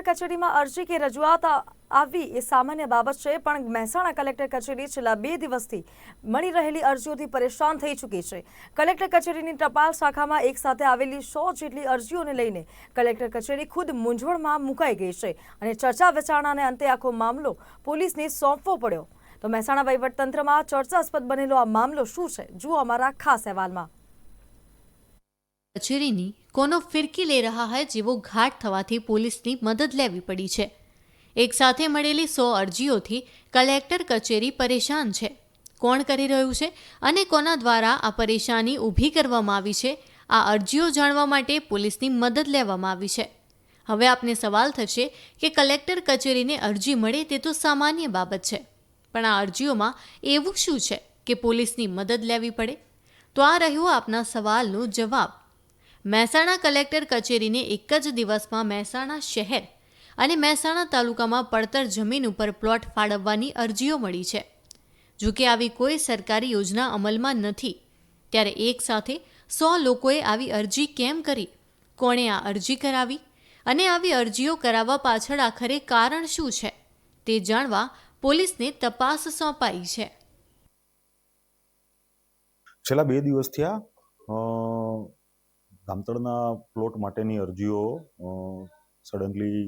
Collector કચેરીમાં અરજી કે રજૂઆત આવી એ સામાન્ય બાબત છે, પણ મહેસાણા કલેક્ટર કચેરી છેલ્લા બે દિવસથી મળી રહેલી અરજીઓથી પરેશાન થઈ ચૂકી છે. કલેક્ટર કચેરીની ટપાલ શાખામાં એક સાથે આવેલી સો જેટલી અરજીઓને લઈને કલેક્ટર કચેરી ખુદ મૂંઝવણમાં મુકાઈ ગઈ છે અને ચર્ચા વિચારણાને અંતે આખો મામલો પોલીસને સોંપવો પડ્યો. તો મહેસાણા વહીવટતંત્રમાં ચર્ચાસ્પદ બનેલો આ મામલો શું છે? જુઓ અમારા ખાસ અહેવાલમાં. કચેરીની કોનો ફિરકી લઈ રહ્યા હોય જેવો ઘાટ થવાથી પોલીસની મદદ લેવી પડી છે. એક સાથે મળેલી સો અરજીઓથી કલેક્ટર કચેરી પરેશાન છે. કોણ કરી રહ્યું છે અને કોના દ્વારા આ પરેશાની ઊભી કરવામાં આવી છે? આ અરજીઓ જાણવા માટે પોલીસની મદદ લેવામાં આવી છે. હવે આપને સવાલ થશે કે કલેક્ટર કચેરીને અરજી મળે તે તો સામાન્ય બાબત છે. પણ આ અરજીઓમાં એવું શું છે કે પોલીસની મદદ લેવી પડે? તો આ રહ્યો આપના સવાલનો જવાબ. મહેસાણા કલેક્ટર કચેરીને એક જ દિવસમાં મહેસાણા શહેર અને મહેસાણા તાલુકામાં પડતર જમીન ઉપર પ્લોટ ફાળવવાની અરજીઓ મળી છે. જો કે આવી કોઈ સરકારી યોજના અમલમાં નથી. ત્યારે એક સાથે સો લોકોએ આવી અરજી કેમ કરી? કોણે આ અરજી કરાવી? અને આવી અરજીઓ કરાવવા પાછળ આખરે કારણ શું છે? તે જાણવા પોલીસને તપાસ સોંપાઈ છે. છેલ્લા બે દિવસથી આ ગામતળના પ્લોટ માટેની અરજીઓ સડનલી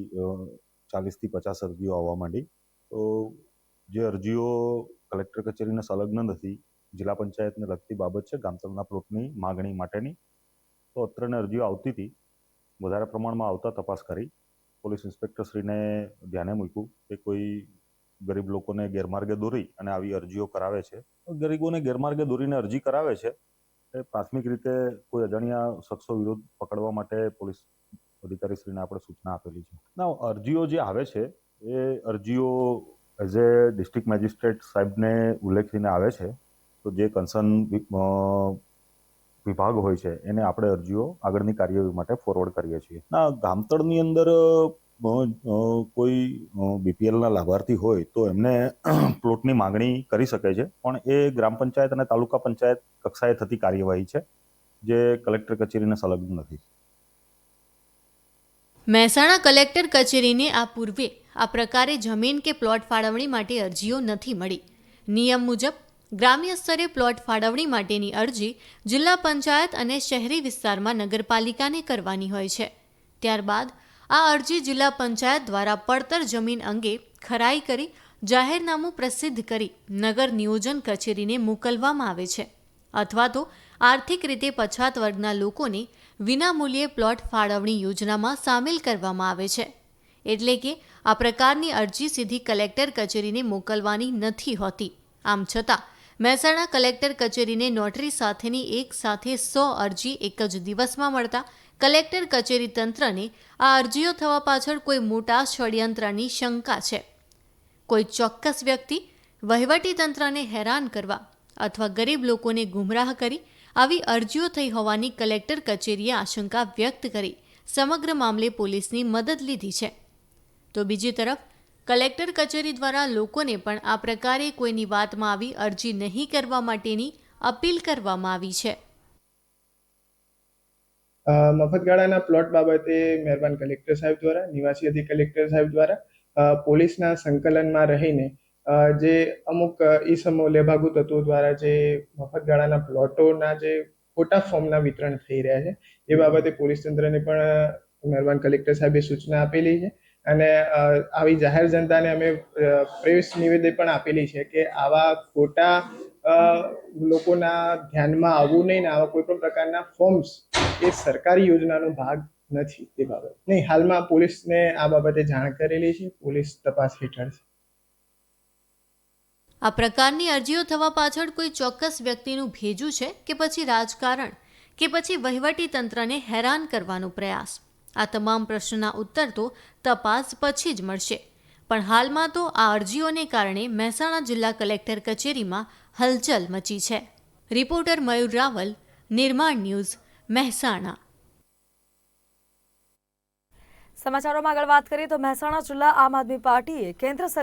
ચાલીસથી પચાસ અરજીઓ આવવા માંડી. તો જે અરજીઓ કલેક્ટર કચેરીને સંલગ્ન નથી, જિલ્લા પંચાયતને લગતી બાબત છે ગામતળના પ્લોટની માગણી માટેની. તો અત્રને અરજીઓ આવતી હતી. વધારે પ્રમાણમાં આવતા તપાસ કરી. પોલીસ ઇન્સ્પેક્ટરશ્રીને ધ્યાને મૂક્યું કે કોઈ ગરીબ લોકોને ગેરમાર્ગે દોરી અને આવી અરજીઓ કરાવે છે. ગરીબોને ગેરમાર્ગે દોરીને અરજી કરાવે છે. એ પ્રાથમિક રીતે કોઈ અજાણ્યા શખ્સો વિરુદ્ધ પકડવા માટે પોલીસ અધિકારીશ્રીને આપણે સૂચના આપેલી છે. ના અરજીઓ જે આવે છે એ અરજીઓ એઝ એ ડિસ્ટ્રિક્ટ મેજિસ્ટ્રેટ સાહેબને ઉલ્લેખીને આવે છે. તો જે કન્સર્ન વિભાગ હોય છે એને આપણે અરજીઓ આગળની કાર્યવાહી માટે ફોરવર્ડ કરીએ છીએ. ના ગામતળની અંદર કોઈ બીપીએલના લાભાર્થી હોય તો એમને પ્લોટની માંગણી કરી શકે છે. પણ એ ગ્રામ પંચાયત અને તાલુકા પંચાયત કક્ષાએ થતી કાર્યવાહી છે, જે કલેક્ટર કચેરીને સંલગ્ન નથી. મહેસાણા કલેક્ટર કચેરીને આ પૂર્વે આ પ્રકારે જમીન કે પ્લોટ ફાળવણી માટે અરજીઓ નથી મળી. નિયમ મુજબ, ગ્રામ્ય સ્તરે પ્લોટ ફાળવણી માટેની અરજી જિલ્લા પંચાયત અને શહેરી વિસ્તારમાં નગરપાલિકાને કરવાની હોય છે. ત્યારબાદ આ અરજી જિલ્લા પંચાયત દ્વારા પડતર જમીન અંગે ખરાઈ કરી, જાહેરનામું પ્રસિદ્ધ કરી નગર નિયોજન કચેરીને મોકલવામાં આવે છે. અથવા તો આર્થિક રીતે પછાત વર્ગના લોકોને વિનામૂલ્યે પ્લોટ ફાળવણી યોજનામાં સામેલ કરવામાં આવે છે. એટલે કે આ પ્રકારની અરજી સીધી કલેક્ટર કચેરીને મોકલવાની નથી હોતી. આમ છતાં, મહેસાણા કલેક્ટર કચેરીને નોટરી સાથેની એક સાથે સો અરજી એક જ દિવસમાં મળતા કલેક્ટર કચેરી તંત્રને આ અરજીઓ થવા પાછળ કોઈ મોટા ષડયંત્રની શંકા છે. કોઈ ચોક્કસ વ્યક્તિ વહીવટી તંત્રને હેરાન કરવા અથવા ગરીબ લોકોને ગુમરાહ કરી આવી અરજીઓ થઈ હોવાની કલેક્ટર કચેરીએ આશંકા વ્યક્ત કરી સમગ્ર મામલે પોલીસની મદદ લીધી છે. તો બીજી તરફ, કલેક્ટર કચેરી દ્વારા લોકોને પણ આ પ્રકારે કોઈની વાતમાં આવી અરજી નહીં કરવા માટેની અપીલ કરવામાં આવી છે. મફતગાળાના પ્લોટ બાબતે મહેરબાન કલેક્ટર સાહેબ દ્વારા, નિવાસી અધિક કલેક્ટર સાહેબ દ્વારા પોલીસના સંકલનમાં રહીને જે અમુક ઈસમો, લેભાગુ તત્વો દ્વારા જે મફતગાળાના પ્લોટોના જે ખોટા ફોર્મના વિતરણ થઈ રહ્યા છે, એ બાબતે પોલીસ તંત્રને પણ મહેરબાન કલેક્ટર સાહેબે સૂચના આપેલી છે અને આવી જાહેર જનતાને અમે પ્રેસ નિવેદન પણ આપેલી છે કે આવા ખોટા લોકોના ધ્યાનમાં આવવું નહીં ને આવા કોઈ પણ પ્રકારના ફોર્મ્સ એ સરકારી યોજનાનો ભાગ નથી તે બાબત. નહીં, હાલમાં પોલીસને આ બાબતે જાણ કરેલી છે. પોલીસ તપાસ હેઠળ છે. આ પ્રકારની અરજીઓ થવા પાછળ કોઈ ચોક્કસ વ્યક્તિનું ભેજું છે કે પછી રાજકારણ કે પછી વહીવટી તંત્રને હેરાન કરવાનો પ્રયાસ? આ તમામ પ્રશ્નના ઉત્તર તો તપાસ પછી જ મળશે. પણ હાલમાં તો આ અરજીઓને કારણે મહેસાણા જિલ્લા કલેક્ટર કચેરીમાં હલચલ મચી છે. રિપોર્ટર મયુર રાવલ, નિર્માણ ન્યૂઝ, મહેસાણા. સમાચારોમાં આગળ વાત કરીએ તો મહેસાણા જિલ્લા આમ આદમી પાર્ટીએ કેન્દ્ર સરકાર